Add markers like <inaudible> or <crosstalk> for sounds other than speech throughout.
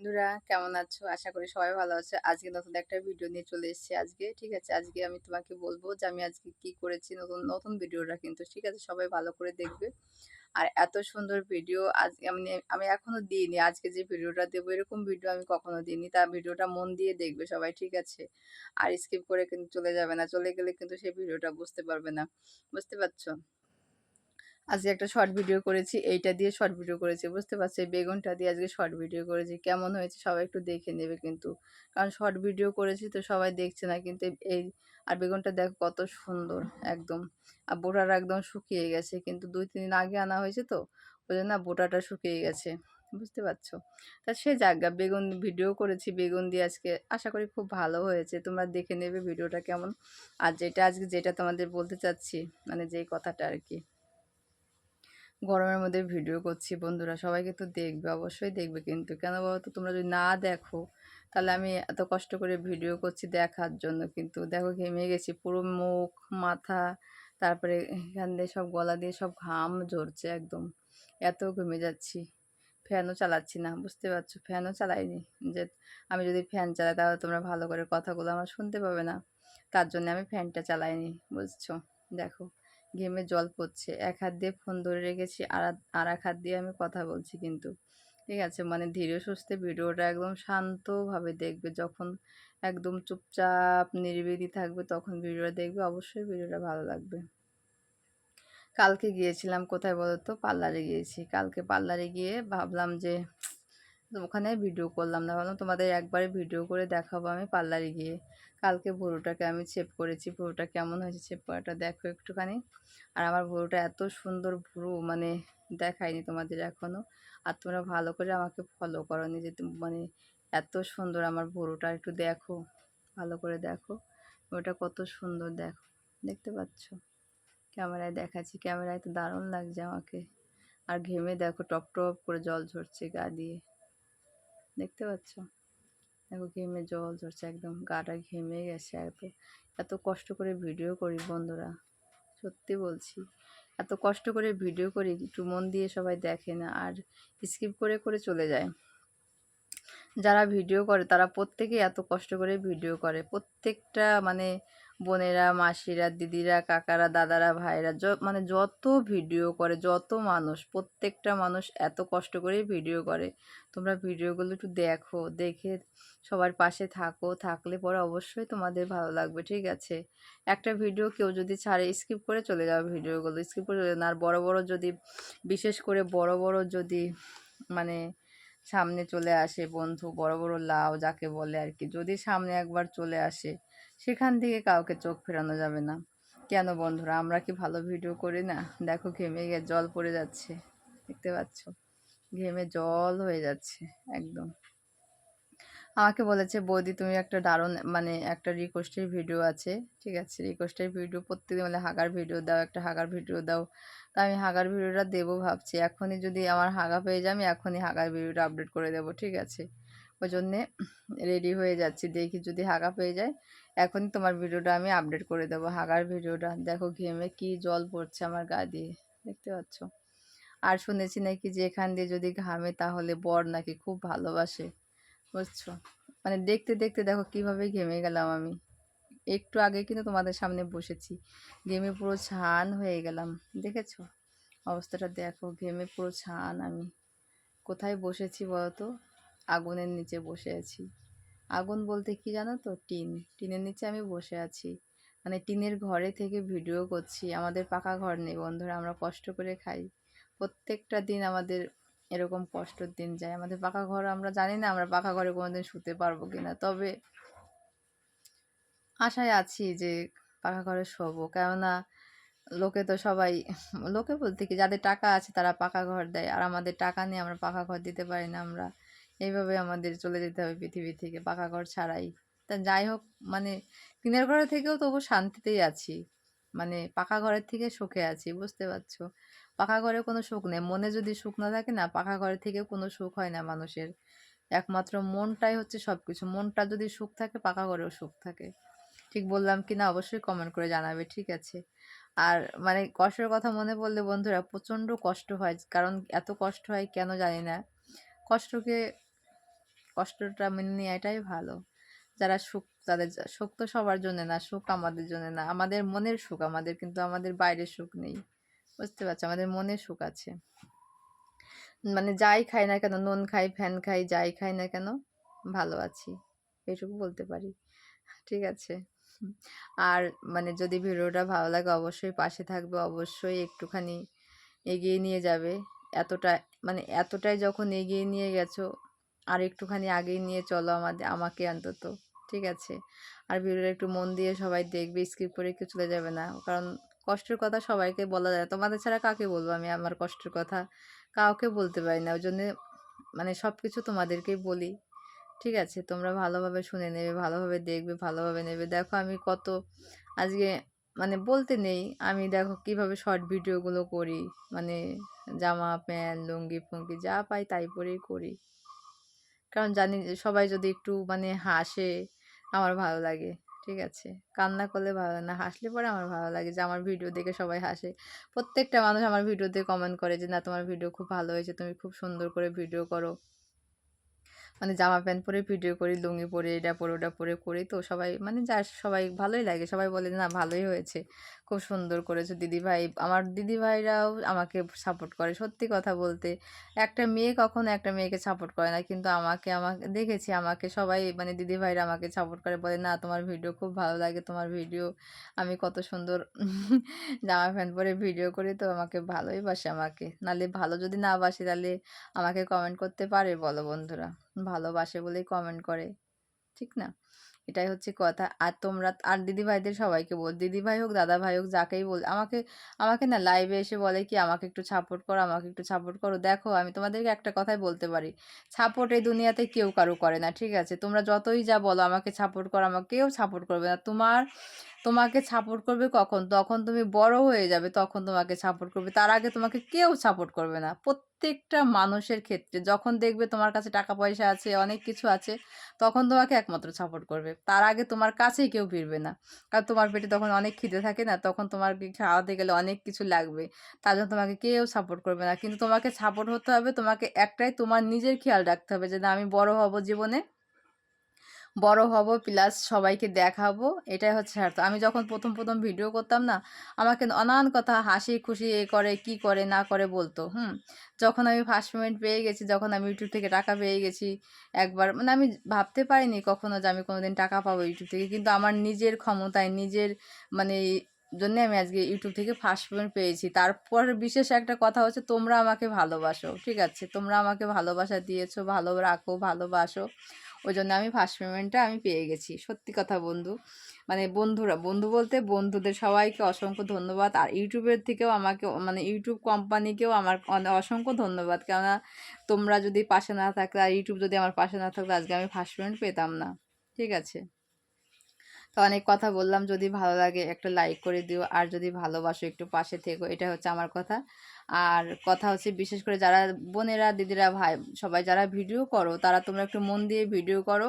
বন্ধুরা, কেমন আছো? আশা করি সবাই ভালো আছে। আজকে নতুন একটা ভিডিও নিয়ে চলে এসেছি আজকে, ঠিক আছে? আজকে আমি তোমাকে বলব যে আমি আজকে কি করেছি, নতুন নতুন ভিডিওটা কিন্তু, ঠিক আছে? সবাই ভালো করে দেখবে। আর এত সুন্দর ভিডিও আজ, আমি আমি এখনও দিইনি। আজকে যে ভিডিওটা দেবো, এরকম ভিডিও আমি কখনো দিইনি। তা ভিডিওটা মন দিয়ে দেখবে সবাই, ঠিক আছে? আর স্কিপ করে কিন্তু চলে যাবে না। চলে গেলে কিন্তু সেই ভিডিওটা বুঝতে পারবে না। বুঝতে পারছ? আজকে একটা শর্ট ভিডিও করেছি, এইটা দিয়ে শর্ট ভিডিও করেছি, বুঝতে পারছি? বেগুনটা দিয়ে আজকে শর্ট ভিডিও করেছি। কেমন হয়েছে সবাই একটু দেখে নেবে কিন্তু। কারণ শর্ট ভিডিও করেছি তো সবাই দেখছে না কিন্তু এই আর বেগুনটা দেখো কত সুন্দর, একদম। আর বোটাটা একদম শুকিয়ে গেছে কিন্তু দুই, তিন দিন আগে আনা হয়েছে তো, ওই জন্য বোটাটা শুকিয়ে গেছে, বুঝতে পারছ? তা সে জায়গা বেগুন ভিডিও করেছি, বেগুন দিয়ে আজকে আশা করি খুব ভালো হয়েছে। তোমরা দেখে নেবে ভিডিওটা কেমন। আর যেটা আজকে যেটা তোমাদের বলতে চাচ্ছি মানে যেই কথাটা আর কি। গরমের মধ্যে ভিডিও করছি, বন্ধুরা সবাই কিন্তু দেখবে, অবশ্যই দেখবে। কিন্তু কেন বলো তো, তোমরা যদি না দেখো, তাহলে আমি এত কষ্ট করে ভিডিও করছি দেখার জন্য। কিন্তু দেখো ঘেমে গেছি, পুরো মুখ, মাথা, তারপরে এখান দিয়ে সব গলা দিয়ে সব ঘাম ঝরছে একদম। এত ঘেমে যাচ্ছি। ফ্যানও চালাচ্ছি না, বুঝতে পারছ? ফ্যানও চালাইনি। যে আমি যদি ফ্যান চালাই, তাহলে তোমরা ভালো করে কথাগুলো আমার শুনতে পাবে না। তার জন্য আমি ফ্যানটা চালাইনি, বুঝছ? দেখো। ঘেমে জল পড়ছে। এক হাত দিয়ে ফোন ধরে রেখেছি, আর আর এক হাত দিয়ে আমি কথা বলছি কিন্তু। ঠিক আছে মানে ধীরে সুস্থে ভিডিওটা একদম শান্তভাবে দেখবে। যখন একদম চুপচাপ নিরিবিলি থাকবে, তখন ভিডিওটা দেখবে। অবশ্যই ভিডিওটা ভালো লাগবে। কালকে গিয়েছিলাম, কোথায় বলো তো পার্লারে গিয়েছি। কালকে পার্লারে গিয়ে ভাবলাম যে ওখানে ভিডিও করলাম। না ভাবলাম তোমাদের একবারে ভিডিও করে দেখাবো আমি পার্লারে গিয়ে। কালকে ভুরুটাকে আমি চেপ করেছি। ভুরুটা কেমন হয়েছে শেপ করাটা দেখো একটুখানি। আর আমার ভুরুটা এত সুন্দর ভুরু মানে দেখায়নি তোমাদের এখনও আর তোমরা ভালো করে আমাকে ফলো করো নি যে মানে এত সুন্দর আমার ভুরুটা। একটু দেখো, ভালো করে দেখো। ওটা কত সুন্দর দেখো। দেখতে পাচ্ছ? ক্যামেরায় দেখাচ্ছি। ক্যামেরায় তো দারুণ লাগছে আমাকে। আর ঘেমে দেখো, টপ টপ করে জল ঝরছে গা দিয়ে। দেখতে পাচ্ছ? দেখো ঘেমে জল ঝরছে একদম গাটা ঘেমে গেছে এত এত কষ্ট করে ভিডিও করি বন্ধুরা, সত্যি বলছি। এত কষ্ট করে ভিডিও করি, একটু মন দিয়ে সবাই দেখে না, আর স্কিপ করে করে চলে যায়। যারা ভিডিও করে, তারা প্রত্যেকেই এত কষ্ট করে ভিডিও করে, প্রত্যেকটা মানে বোনেরা, মাসিরা, দিদিরা, কাকারা, দাদারা, ভাইরা মানে যত ভিডিও করে, যত মানুষ, প্রত্যেকটা মানুষ এত কষ্ট করে ভিডিও করে। তোমরা ভিডিওগুলো একটু দেখো, দেখে সবার পাশে থাকো, থাকলে পরে অবশ্যই তোমাদের ভালো লাগবে, ঠিক আছে? একটা ভিডিও কেউ যদি ছাড়ে, স্কিপ করে চলে যাবে ভিডিওগুলো, স্কিপ করে চলে আর বড় বড় যদি, বিশেষ করে বড় বড় যদি মানে সামনে চলে আসে বন্ধু, বড় বড় লাউ যাকে বলে আর কি, যদি সামনে একবার চলে আসে সেখান থেকে কাউকে চোখ ফেরানো যাবে না। কেন বন্ধুরা, আমরা কি ভালো ভিডিও করি না? দেখো ঘেমে গিয়ে জল পড়ে যাচ্ছে। দেখতে পাচ্ছ? ঘেমে জল হয়ে যাচ্ছে, একদম। আমাকে বলেছে, বৌদি, তুমি একটা দারুণ মানে একটা রিকোয়েস্টের ভিডিও আছে, ঠিক আছে? রিকোয়েস্টের ভিডিও প্রত্যেকদিন বলে, হাগার ভিডিও দাও, একটা হাগার ভিডিও দাও। তা আমি হাগার ভিডিওটা দেবো ভাবছি। এখনই যদি আমার হাগা পেয়ে যায়, আমি এখনই হাগার ভিডিওটা আপডেট করে দেবো, ঠিক আছে? ওই জন্যে রেডি হয়ে যাচ্ছি। দেখি যদি হাগা পেয়ে যায় এখনই তোমার ভিডিওটা আমি আপডেট করে দেবো, হাগার ভিডিওটা। দেখো ঘেমে কি জল পড়ছে আমার গা দিয়ে, দেখতে পাচ্ছ? আর শুনেছি নাকি যে এখান দিয়ে যদি ঘামে তাহলে বর নাকি খুব ভালোবাসে, বুঝছ? মানে দেখতে দেখতে দেখো কীভাবে ঘেমে গেলাম আমি। একটু আগে কিন্তু তোমাদের সামনে বসেছি, ঘেমে পুরো ছান হয়ে গেলাম, দেখেছ? অবস্থাটা দেখো, ঘেমে পুরো ছান আমি। কোথায় বসেছি বলতো? আগুনের নিচে বসে আছি। আগুন বলতে কি জানো তো? টিন। টিনের নিচে আমি বসে আছি। মানে টিনের ঘরে থেকে ভিডিও করছি। আমাদের পাকা ঘর নেই বন্ধুরা, আমরা কষ্ট করে খাই। প্রত্যেকটা দিন আমাদের এরকম কষ্টর দিন যায়। আমাদের পাকা ঘর আমরা জানি না আমরা পাকা ঘরে কোনোদিন শুতে পারব কিনা। তবে আশায় আছি যে পাকা ঘরে শোবো। কেননা লোকে তো সবাই, লোকে বলতে কি? যাদের টাকা আছে তারা পাকা ঘর দেয়। আর আমাদের টাকা নিয়ে আমরা পাকা ঘর দিতে পারি না আমরা। এইভাবে আমাদের চলে যেতে হবে পৃথিবী থেকে, পাকা ঘর ছাড়াই। তা যাই হোক মানে টিনের ঘরের থেকেও তবু শান্তিতেই আছি। মানে পাকা ঘরের থেকে সুখে আছি, বুঝতে পারছ? পাকা ঘরে কোনো সুখ নেই। মনে যদি সুখ না থাকে না, পাকা ঘরের থেকে কোনো সুখ হয় না মানুষের। একমাত্র মনটাই হচ্ছে সব কিছু মনটা যদি সুখ থাকে, পাকা ঘরেও সুখ থাকে। ঠিক বললাম কি না? অবশ্যই কমেন্ট করে জানাবে, ঠিক আছে? আর মানে কষ্টের কথা মনে পড়লে বন্ধুরা, প্রচণ্ড কষ্ট হয়। কারণ এত কষ্ট হয় কেন জানি না? কষ্টকে কষ্টটা মেনে নেওয়াটাই ভালো। যারা সুখ, তাদের সুখ তো সবার জন্য না, সুখ আমাদের জন্য না। আমাদের মনের সুখ, আমাদের কিন্তু আমাদের বাইরের সুখ নেই। বুঝতে পারছ? আমাদের মনের সুখ আছে। মানে যাই খাই না কেন, নুন খাই, ফ্যান খাই, যাই খাই না কেন, ভালো আছি। এটুকু বলতে পারি। ঠিক আছে। আর মানে যদি ভিডিওটা ভালো লাগে, অবশ্যই পাশে থাকবে। অবশ্যই একটুখানি এগিয়ে নিয়ে যাবে। এতটা মানে এতটাই যখন এগিয়ে নিয়ে গেছো আর একটুখানি আগেই নিয়ে চলো আমাদের, আমাকে অন্তত, ঠিক আছে? আর ভিডিওটা একটু মন দিয়ে সবাই দেখবে স্কিপ করে কেউ চলে যাবে না। কারণ কষ্টের কথা সবাইকে বলা যায়। তোমাদের ছাড়া কাকে বলব আমি আমার কষ্টের কথা? কাউকে বলতে পারি না। ওই জন্যে মানে সব কিছু তোমাদেরকেই বলি। ঠিক আছে? তোমরা ভালোভাবে শুনে নেবে, ভালোভাবে দেখবে, ভালোভাবে নেবে। দেখো আমি কত আজকে মানে বলতে নেই। আমি দেখো কীভাবে শর্ট ভিডিওগুলো করি। মানে জামা প্যান্ট লুঙ্গি, ফুঙ্গি যা পাই তাই পরেই করি। কারণ জানি যে সবাই যদি একটু মানে হাসে, আমার ভালো লাগে। ঠিক আছে? কান্না করলে ভালো না, হাসলে পরে আমার ভালো লাগে যে, আমার ভিডিও দেখে সবাই হাসে। প্রত্যেকটা মানুষ আমার ভিডিওতে কমেন্ট করে যে, না, তোমার ভিডিও খুব ভালো হয়েছে, তুমি খুব সুন্দর করে ভিডিও করো। মানে জামা প্যান্ট পরে ভিডিও করি, লুঙ্গি পরে, এটা পরে, ওটা পরে করি তো সবাই মানে যা সবাই ভালোই লাগে। সবাই বলে না, ভালোই হয়েছে। খুব সুন্দর করেছ দিদিভাই। আমার দিদিভাইরাও আমাকে সাপোর্ট করে সত্যি কথা বলতে। একটা মেয়ে কখনো একটা মেয়েকে সাপোর্ট করে না, কিন্তু আমাকে আমাকে দেখেছি আমাকে সবাই মানে দিদিভাইরা আমাকে সাপোর্ট করে, বলে, না, তোমার ভিডিও খুব ভালো লাগে, তোমার ভিডিও আমি কত সুন্দর <laughs> জামা প্যান্ট পরে ভিডিও করি, তো আমাকে ভালোই বাসে আমাকে। নালে ভালো যদি না বাসে, তাহলে আমাকে কমেন্ট করতে পারে বলো বন্ধুরা। ভালোবাসে বলেই কমেন্ট করে, ঠিক না? এটাই হচ্ছে কথা। আর তোমরা, আর দিদিভাইদের সবাইকে বল, দিদিভাই হোক দাদা ভাই হোক, যাকেই বল, আমাকে আমাকে না লাইভে এসে বলে কি, আমাকে একটু সাপোর্ট করো, আমাকে একটু সাপোর্ট করো। দেখো, আমি তোমাদেরকে একটা কথাই বলতে পারি সাপোর্ট এই দুনিয়াতে কেউ কারও করে না, ঠিক আছে? তোমরা যতই যা বলো, আমাকে সাপোর্ট করো, আমাকে কেউ সাপোর্ট করবে না। তোমার, তোমাকে সাপোর্ট করবে কখন? তখন তুমি বড় হয়ে যাবে, তখন তোমাকে সাপোর্ট করবে। তার আগে তোমাকে কেউ সাপোর্ট করবে না। প্রত্যেকটা মানুষের ক্ষেত্রে যখন দেখবে তোমার কাছে টাকা পয়সা আছে, অনেক কিছু আছে, তখন তোমাকে একমাত্র সাপোর্ট করবে। তার আগে তোমার কাছেই কেউ ফিরবে না। কারণ তোমার পেটে তখন অনেক খিদে থাকে না, তখন তোমার খাওয়াতে গেলে অনেক কিছু লাগবে। তার জন্য তোমাকে কেউ সাপোর্ট করবে না। কিন্তু তোমাকে সাপোর্ট হতে হবে, তোমাকে একটাই তোমার নিজের খেয়াল রাখতে হবে যে না, আমি বড় হব জীবনে। বড় হব প্লাস সবাইকে দেখাবো, এটাই হচ্ছে স্বার্থ আমি যখন প্রথম প্রথম ভিডিও করতাম না, আমাকে নানান কথা হাসি খুশি এ করে, কি করে, না করে বলতো, হুম? যখন আমি ফার্স্ট পেমেন্ট পেয়ে গেছি, যখন আমি ইউটিউব থেকে টাকা পেয়ে গেছি, একবার মানে আমি ভাবতে পারিনি কখনো যে আমি কোনোদিন টাকা পাবো ইউটিউব থেকে, কিন্তু আমার নিজের ক্ষমতায়, নিজের মানে জন্য আমি আজকে ইউটিউব থেকে ফার্স্ট পেমেন্ট পেয়েছি। তারপর বিশেষ একটা কথা হচ্ছে, তোমরা আমাকে ভালোবাসো, ঠিক আছে? তোমরা আমাকে ভালোবাসা দিয়েছ, ভালো রাখো, ভালোবাসো। ওই জন্য আমি ফার্স্ট পেমেন্টটা আমি পেয়ে গেছি। সত্যি কথা বন্ধু। মানে বন্ধুরা, বন্ধু বলতে বন্ধুদের সবাইকে অসংখ্য ধন্যবাদ। আর ইউটিউবের থেকেও আমাকে মানে ইউটিউব কোম্পানিকেও আমার অসংখ্য ধন্যবাদ। কেননা তোমরা যদি পাশে না থাকলে, আর ইউটিউব যদি আমার পাশে না থাকলে আজকে আমি ফার্স্ট পেমেন্ট পেতাম না। ঠিক আছে? তো অনেক কথা বললাম। যদি ভালো লাগে একটা লাইক করে দিও। আর যদি ভালোবাসো, একটু পাশে থেকো। এটা হচ্ছে আমার কথা। আর কথা হচ্ছে বিশেষ করে যারা বোনেরা, দিদিরা, ভাই, সবাই যারা ভিডিও করো, তারা তোমরা একটু মন দিয়ে ভিডিও করো।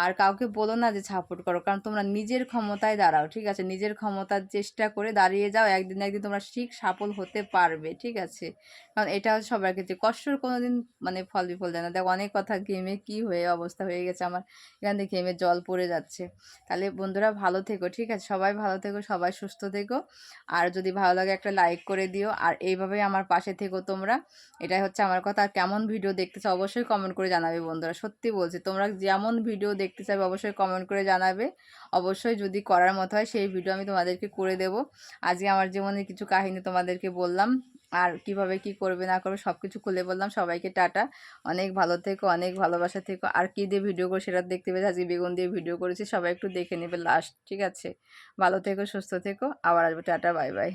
আর কাউকে বলো না যে সাপোর্ট করো, কারণ তোমরা নিজের ক্ষমতায় দাঁড়াও, ঠিক আছে? নিজের ক্ষমতার চেষ্টা করে দাঁড়িয়ে যাও, একদিন একদিন তোমরা ঠিক সাফল হতে পারবে, ঠিক আছে? কারণ এটা হচ্ছে সবার ক্ষেত্রে, কষ্টর কোনো দিন মানে ফল বিফল দেয় না। দেখো, অনেক কথা গেমে কি হয়ে, অবস্থা হয়ে গেছে আমার। এখান থেকে গেমে জল পড়ে যাচ্ছে। তাহলে বন্ধুরা ভালো থেকো, ঠিক আছে? সবাই ভালো থেকো, সবাই সুস্থ থেকো। আর যদি ভালো লাগে একটা লাইক করে দিও। আর এইভাবেই আমার পাশে থেকো তোমরা। এটাই হচ্ছে আমার কথা। আর কেমন ভিডিও দেখতে চাও অবশ্যই কমেন্ট করে জানাবে বন্ধুরা। সত্যি বলছি, তোমরা যেমন ভিডিও দেখতে চাইবে অবশ্যই কমেন্ট করে জানাবে। অবশ্যই যদি করার মতো হয় সেই ভিডিও আমি তোমাদেরকে করে দেব। আজকে আমার জীবনের কিছু কাহিনী তোমাদেরকে বললাম। আর কীভাবে কি করবে, না করবে সব কিছু খুলে বললাম। সবাইকে টাটা। অনেক ভালো থেকো, অনেক ভালোবাসা থেকো। আর কী দিয়ে ভিডিও করে সেটা দেখতে পেয়েছি আজকে বেগুন দিয়ে ভিডিও করেছি। সবাই একটু দেখে নেবে লাস্ট ঠিক আছে? ভালো থেকো, সুস্থ থেকো। আবার আসবে। Tata bye bye